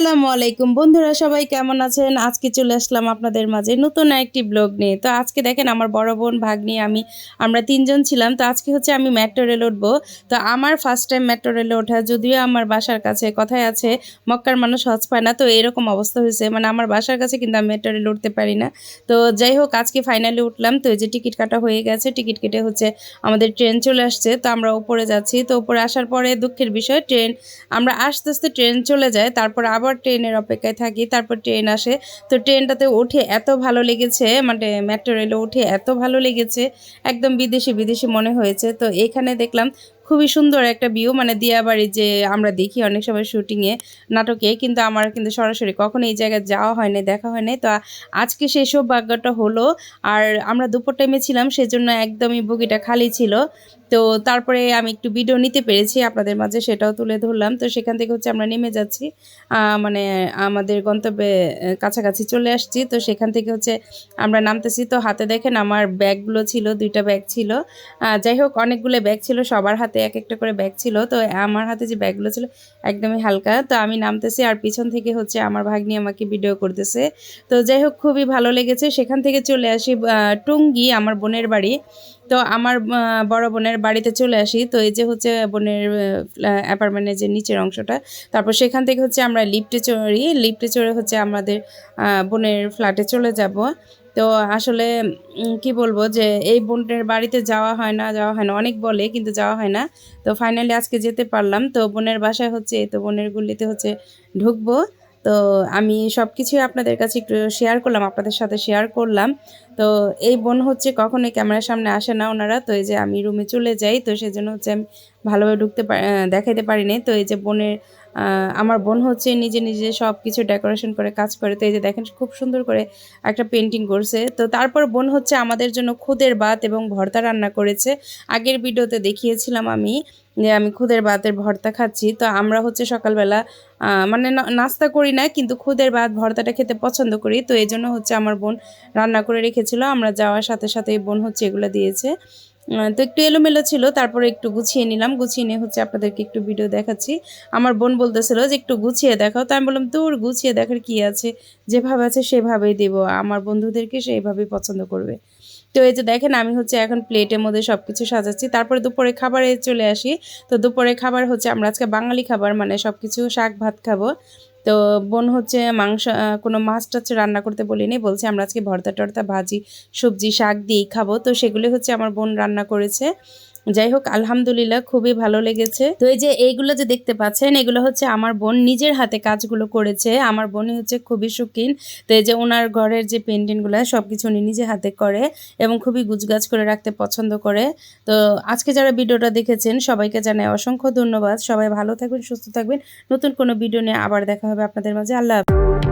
আসসালামু আলাইকুম। বন্ধুরা, সবাই কেমন আছেন? আজকে চলে আসলাম আপনাদের মাঝে নতুন একটি ব্লগ নিয়ে। তো আজকে দেখেন আমার বড় বোন ভাগ্নি, আমি, আমরা তিনজন ছিলাম। তো আজকে হচ্ছে আমি মেট্রো রেলে উঠবো। তো আমার ফার্স্ট টাইম মেট্রো রেলে ওঠা, যদিও আমার বাসার কাছে কথায় আছে, মক্কার মানুষ হজ পায় না। তো এরকম অবস্থা হয়েছে। মানে আমার বাসার কাছে কিন্তু আমি মেট্রো রেলে উঠতে পারি না। তো যাই হোক, আজকে ফাইনালি উঠলাম। তো এই যে টিকিট কাটা হয়ে গেছে। টিকিট কেটে হচ্ছে আমাদের ট্রেন চলে আসছে। তো আমরা উপরে যাচ্ছি। তো উপরে আসার পরে দুঃখের বিষয় ট্রেন আমরা আস্তে আস্তে ট্রেন চলে যায় তারপর আবার ট্রেনের অপেক্ষায় থাকি, তারপর ট্রেন আসে। তো ট্রেনটাতে উঠে এত ভালো লেগেছে মানে মেট্রো রেলে উঠে এত ভালো লেগেছে, একদম বিদেশি বিদেশি মনে হয়েছে। তো এখানে দেখলাম খুবই সুন্দর একটা ভিউ মানে দিয়াবাড়ি যে আমরা দেখি অনেক সময় শুটিংয়ে নাটকে, কিন্তু আমার কিন্তু সরাসরি কখনো এই জায়গায় যাওয়া হয় নাই, দেখা হয় নাই। তো আজকে সেই সৌভাগ্যটা হলো, আর আমরা দুপুর টাইমে ছিলাম, সেজন্য একদমই বগিটা খালি ছিল। তো তারপরে আমি একটু ভিডিও নিতে পেরেছি, আপনাদের মাঝে সেটাও তুলে ধরলাম। তো সেখান থেকে হচ্ছে আমরা নেমে যাচ্ছি মানে আমাদের গন্তব্যে কাছাকাছি চলে আসছি। তো সেখান থেকে হচ্ছে আমরা নামতেছি, তো হাতে দেখেন আমার ব্যাগগুলো ছিল, দুইটা ব্যাগ ছিল। যাই হোক, অনেকগুলো ব্যাগ ছিল, সবার হাতে এক একটা করে ব্যাগ ছিল। তো আমার হাতে যে ব্যাগগুলো ছিল একদমই হালকা। তো আমি নামতেছি আর পিছন থেকে হচ্ছে আমার ভাগ্নি আমাকে ভিডিও করতেছে। তো যাই হোক, খুবই ভালো লেগেছে। সেখান থেকে চলে আসি টুঙ্গি, আমার বোনের বাড়ি। তো আমার বড় বোনের বাড়িতে চলে আসি। তো এই যে হচ্ছে বোনের অ্যাপার্টমেন্টের যে নিচের অংশটা, তারপর সেখান থেকে হচ্ছে আমরা লিফটে চড়ি। লিফটে চড়ে হচ্ছে আমাদের বোনের ফ্ল্যাটে চলে যাব। তো আসলে কি বলব যে, এই বোনের বাড়িতে যাওয়া হয় না, যাওয়া হয় না, অনেক বলে কিন্তু যাওয়া হয় না। তো ফাইনালি আজকে যেতে পারলাম। তো বোনের বাসায় হচ্ছে, তো বোনের গুলিতে হচ্ছে ঢুকবো। তো আমি সব কিছুই আপনাদের কাছে একটু শেয়ার করলাম, আপনাদের সাথে শেয়ার করলাম। তো এই বোন হচ্ছে কখনোই ক্যামেরার সামনে আসে না ওনারা। তো এই যে আমি রুমে চলে যাই, তো সেজন্য হচ্ছে আমি ভালোভাবে ঢুকতে দেখাইতে পারিনি তো এই যে বোনের আমার বোন হচ্ছে নিজে নিজে সব কিছু ডেকোরেশন করে কাজ করে। তো এই যে দেখেন, খুব সুন্দর করে একটা পেন্টিং করছে। তো তারপর বোন হচ্ছে আমাদের জন্য খুদের ভাত এবং ভর্তা রান্না করেছে। আগের ভিডিওতে দেখিয়েছিলাম আমি যে আমি খুদের ভাতের ভর্তা খাচ্ছি। তো আমরা হচ্ছে সকালবেলা মানে নাস্তা করি না, কিন্তু খুদের ভাত, ভর্তাটা খেতে পছন্দ করি। তো এই জন্য হচ্ছে আমার বোন রান্না করে রেখেছিল। আমরা যাওয়ার সাথে সাথে বোন হচ্ছে এগুলো দিয়েছে। তো একটু এলোমেলো ছিল, তারপরে একটু গুছিয়ে নিলাম। গুছিয়ে নিয়ে হচ্ছে আপনাদেরকে একটু ভিডিও দেখাচ্ছি। আমার বোন বলতেছিল যে, একটু গুছিয়ে দেখাও। তো আমি বললাম তোর গুছিয়ে দেখার কি আছে? যেভাবে আছে সেভাবেই দেব। আমার বন্ধুদেরকে সেইভাবেই পছন্দ করবে। তো এই যে দেখেন, আমি হচ্ছে এখন প্লেটের মধ্যে সব কিছু সাজাচ্ছি। তারপরে দুপুরে খাবারে চলে আসি। তো দুপুরে খাবার হচ্ছে আমরা আজকে বাঙালি খাবার মানে সব কিছু শাক ভাত খাব। তো বোন হচ্ছে মাংস কোনো মাছ টাছ রান্না করতে বলিনি, বলছে আমরা আজকে ভর্তা টর্তা ভাজি, সবজি, শাক দিয়েই খাব। তো সেগুলি হচ্ছে আমার বোন রান্না করেছে। যাই হোক আলহামদুলিল্লাহ খুবই ভালো লেগেছে। তো এই যে এইগুলো যে দেখতে পাচ্ছেন, এগুলো হচ্ছে আমার বোন নিজের হাতে কাজগুলো করেছে। আমার বোনই হচ্ছে খুবই শৌখিন। তো এই যে ওনার ঘরের যে পেন্টিংগুলো সব কিছু উনি নিজে হাতে করে এবং খুবই গুছগাছ করে রাখতে পছন্দ করে। তো আজকে যারা ভিডিওটা দেখেছেন, সবাইকে জানাই অসংখ্য ধন্যবাদ। সবাই ভালো থাকবেন, সুস্থ থাকবেন। নতুন কোনো ভিডিও নিয়ে আবার দেখা হবে আপনাদের মাঝে। আল্লাহ হাফেজ।